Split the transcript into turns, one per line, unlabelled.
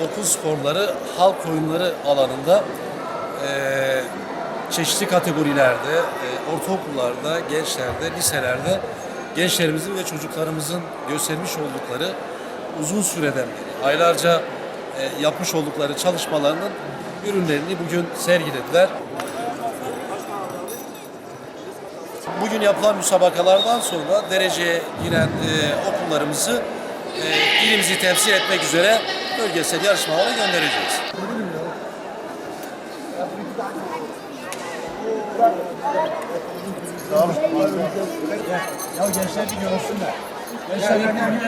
dokuz sporları halk oyunları alanında e, çeşitli kategorilerde, e, ortaokullarda, gençlerde, liselerde gençlerimizin ve çocuklarımızın göstermiş oldukları uzun süreden beri, aylarca e, yapmış oldukları çalışmalarının ürünlerini bugün sergilediler. Bugün yapılan müsabakalardan sonra dereceye giren e, okullarımızı e, ilimizi temsil etmek üzere bölgesel yarışmalara göndereceğiz.
Ya gençler bir görünsünler. Gençler bir görün.